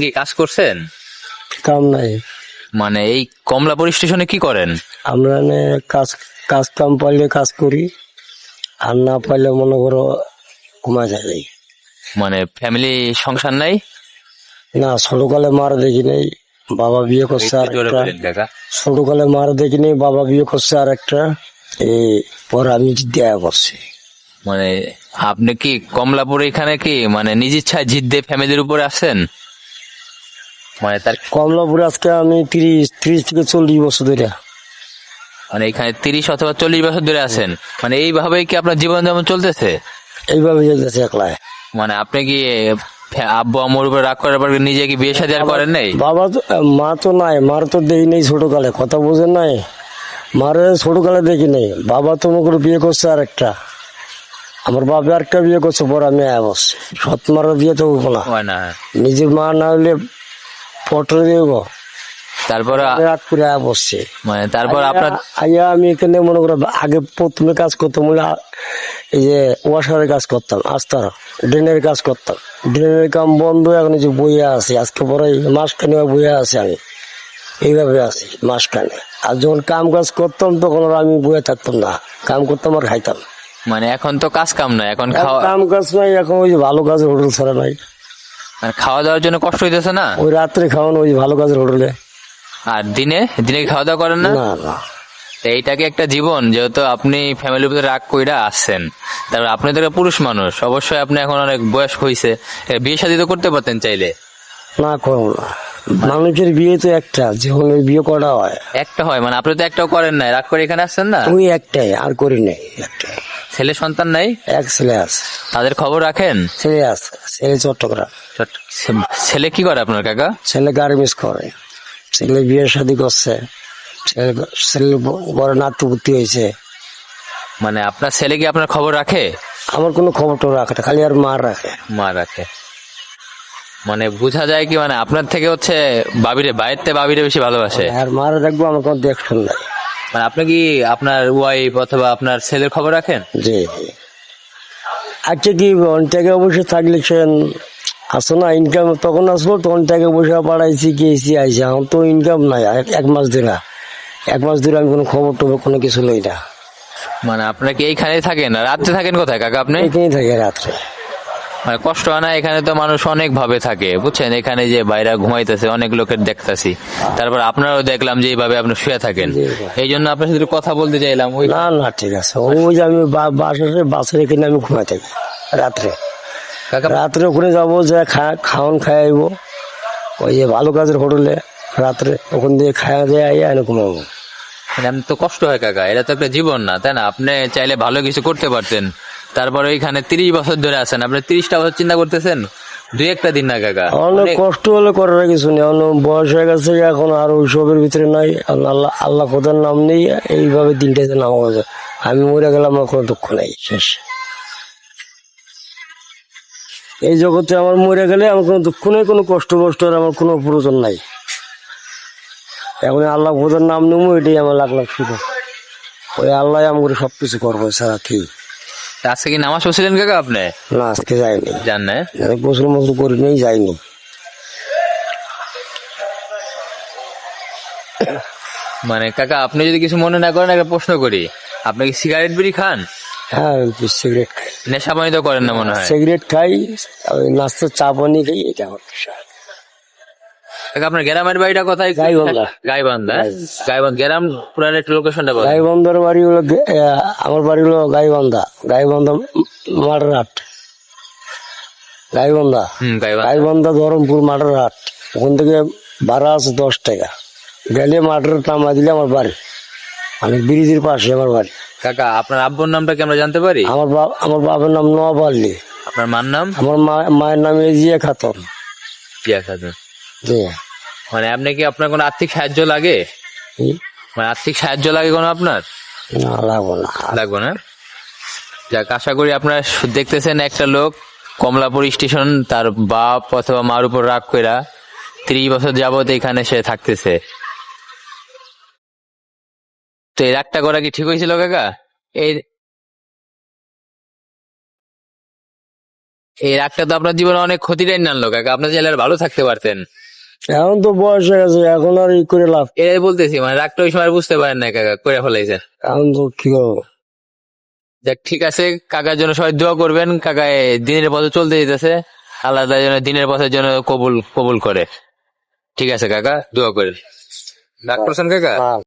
কি কাজ করছেন? কাম নাই। মানে এই কমলাপুর স্টেশনে কি করেন? আমরা কাজ কাজ কাম পাইলে কাজ করি আর না পাইলে মনে করো ঘুমা যাই মানে ফ্যামিলি সংসার নাই? না ছোটকালে মার দেখি নেই বাবা বিয়ে করছে আর একটা ছোটকালে মার দেখি নেই বাবা বিয়ে করছে আর একটা। এই পরে আমি দেয়া করছি মানে আপনি কি কমলাপুর এখানে কি মানে নিজ ইচ্ছায় জিদ দিয়ে ফ্যামিলির উপরে আসেন মানে তার কমলাপুরে আজকে আমি তিরিশ তিরিশ থেকে চল্লিশ বছর ধরে। মানে এখানে তিরিশ অথবা চল্লিশ বছর ধরে আছেন। মানে এইভাবেই কি আপনার জীবন যেমন চলতেছে? এইভাবে চলতেছে একলায় মানে আপনি কি আব্বু আম্মুর উপর রাগ করার পর নিজে কি বিয়ে শাদী আর করেন নাই? বাবা তো মা তো নাই মার তো দেখি নেই ছোটকালে কথা বোঝেন নাই? মারে ছোটকালে দেখি নেই বাবা তো করে বিয়ে করছে আর একটা আমার বাবা একটা বিয়ে করছে পর আমি আয়া বসছি। সৎ মারা দিয়ে তো হয় না। নিজের মা না হলে পটরে দিব। তারপর রাত করে বসছে। মানে তারপর আপনার আইয়া আমি এখানে মনে করো আগে প্রথমে কাজ করতাম এই যে ওয়াশারের কাজ করতাম আস্তার ড্রেনের কাজ করতাম। ড্রেনের কাম বন্ধ এখন যে বইয়া আছে। আজকে পরে মাসখানে বইয়া আছে আমি। এইভাবে আছি মাসখানে। আর যখন কাম কাজ করতাম তখন আমি বইয়া থাকতাম না। কাম করতাম আর খাইতাম। মানে এখন তো কাজ কাম না এখন কাম কাজ নাই এখন ওই যে ভালো কাজ হোটেল ছাড়া নাই। মানে খাওয়া দাওয়ার জন্য কষ্ট হইতেছে না? ওই রাত্রে খাওয়ানো ওই ভালো কাজের হোটেলে। আর দিনে? দিনে খাওয়া দাওয়া করেন না? এইটাকে একটা জীবন যেহেতু আপনি ফ্যামিলির উপরে রাগ কইরা আসছেন। তারপর আপনি তো একটা পুরুষ মানুষ অবশ্যই আপনি এখন অনেক বয়স হয়েছে বিয়ে শাদী তো করতে পারতেন চাইলে? না করো না। মানুষের বিয়ে তো একটা ওই বিয়ে করা হয়। একটা হয় মানে আপনি তো একটাও করেন না রাগ করে এখানে আসছেন না? ওই একটাই আর করি নাই একটাই। ছেলে সন্তান নাই? এক ছেলে আছে। তাদের খবর রাখেন? ছেলে আছে। ছেলে চট্টগ্রাম। ছেলে কি করে আপনার কাকা? ছেলে গার্মেন্টস করে। ছেলে বিয়ে শাদি করছে। ছেলে ছেলে বড় নাতুপুতি হয়েছে। মানে আপনার ছেলে কি আপনার খবর রাখে? আমার কোনো খবর টবর রাখে না, খালি আর মা রাখে। মা রাখে। মানে বোঝা যায় কি মানে আপনার থেকে হচ্ছে বাবিরে বাইরের থেকে বাবিরে বেশি ভালোবাসে। আর মার রাখব আমার কোনো দেখ শুন নাই। মানে আপনি কি আপনার ওয়াইফ অথবা আপনার ছেলের খবর রাখেন? জি। আচ্ছা কি অনটাকে অবশ্যই থাকলে সে আসো না ইনকাম তখন আসব তখন টাকা পয়সা পাঠাইছি গিয়েছি আইসি আমার তো ইনকাম নাই এক- মাস ধরে। এক মাস ধরে আমি কোনো খবর টবর কোনো কিছু লই না। মানে আপনার কি এইখানেই থাকেন? রাত্রে থাকেন কোথায় কাকা আপনি? এখানেই থাকে রাত্রে। মানে কষ্ট হয় না এখানে তো মানুষ অনেক ভাবে থাকে বুঝছেন? এখানে যে বাইরে ঘুমাইতেছে অনেক লোকের দেখতাছি। তারপর আপনারাও দেখলাম যে এইভাবে আপনি শুয়ে থাকেন। এই জন্য আপনার সাথে কথা বলতে চাইলাম ওই না না ঠিক আছে। ওই যে আমি বাসে বাসের এখানে আমি ঘুমাই থাকি রাত্রে। রাত্রে ওখানে যাব যে খাওয়ান খাই আইবো। ওই যে ভালো কাজের হোটেলে রাত্রে ওখান দিয়ে খাওয়া দিয়ে আইয়া ঘুমাবো। মানে তো কষ্ট হয় কাকা। এটা তো একটা জীবন না তাই না? আপনি চাইলে ভালো কিছু করতে পারতেন। তারপরে ওইখানে তিরিশ বছর ধরে আছেন। আপনি তিরিশটা বছর চিন্তা করতেছেন? দুই একটা দিন না কাকা। অনেক কষ্ট হলে করার কিছু নেই। অনেক বয়স হয়ে গেছে এখন আর ওইসবের ভিতরে নাই। আল্লাহ আল্লাহ খোদার নাম নেই। এইভাবে দিনটা যে নাম হয়েছে আমি মরে গেলাম আমার কোনো দুঃখ নাই। শেষ। এই জগতে আমার মরে গেলে আমার কোনো দুঃখ নেই কোনো কষ্ট কষ্ট আমার কোনো প্রয়োজন নাই। এখন আল্লাহ খোদার নাম নেব এটাই আমার লাখ লাখ শুধু ওই আল্লাহ আমাকে সবকিছু করব সারা কি। তা আজকে কি নামাজ পড়ছিলেন কাকা আপনি? না আজকে যাইনি। জান না? গোসল মোসল করি নেই যাইনি। মানে কাকা আপনি যদি কিছু মনে না করেন একটা প্রশ্ন করি। আপনি কি সিগারেট বিড়ি খান? হ্যাঁ সিগারেট খাই। নেশা পানি তো করেন না মনে হয়। সিগারেট খাই ওই নাস্তার চা পানি খাই এটা আমার। আপনার গ্রামের বাড়িটা কোথায়? গাইবান্ধা। গাইবান্ধা। গাইবান্ধা। গ্রাম পুরান একটু লোকেশনটা বলেন। গাইবন্ধার বাড়ি হলো আমার বাড়ি হলো গাইবান্ধা। গাইবান্ধা মাঠেরহাট গাইবান্ধা। গাইবান্ধা। ধরমপুর মাঠেরহাট ওখান থেকে ভাড়া আছে দশ টাকা। গেলে মাঠের নামা দিলে আমার বাড়ি। মানে ব্রিজের পাশে আমার বাড়ি। কাকা আপনার আব্বুর নামটা কি আমরা জানতে পারি? আমার বাপ আমার বাবার নাম নওয়াব আলী আপনার মার নাম? আমার মায়ের নাম এজিয়া খাতুন। জিয়া খাতুন। জি। মানে আপনি কি আপনার কোনো আর্থিক সাহায্য লাগে? মানে আর্থিক সাহায্য লাগে কোনো আপনার? না লাগবো না। লাগবে না? যাক আশা করি আপনারা দেখতেছেন একটা লোক কমলাপুর স্টেশন তার বাপ অথবা মার উপর রাগ কইরা ত্রিশ বছর যাবত এখানে সে থাকতেছে। তো এই রাগটা করা কি ঠিক হয়েছিল কাকা? এই এই রাগটা তো আপনার জীবনে অনেক ক্ষতিটাই নানলো কাকা। আপনার আর ভালো থাকতে পারতেন। এখন তো বয়স হয়ে গেছে এখন আর ই করে লাভ এটাই বলতেছি মানে রাগটা ওই সময় বুঝতে পারেন না কাকা করে ফেলাইছেন। এখন তো কি করব? যাক ঠিক আছে কাকার জন্য সবাই দোয়া করবেন কাকা দিনের পথে চলতে যেতেছে আল্লাহ যেন জন্য দিনের পথের জন্য কবুল কবুল করে। ঠিক আছে কাকা দোয়া করেন। ডাক্তার কাকা? হ্যাঁ।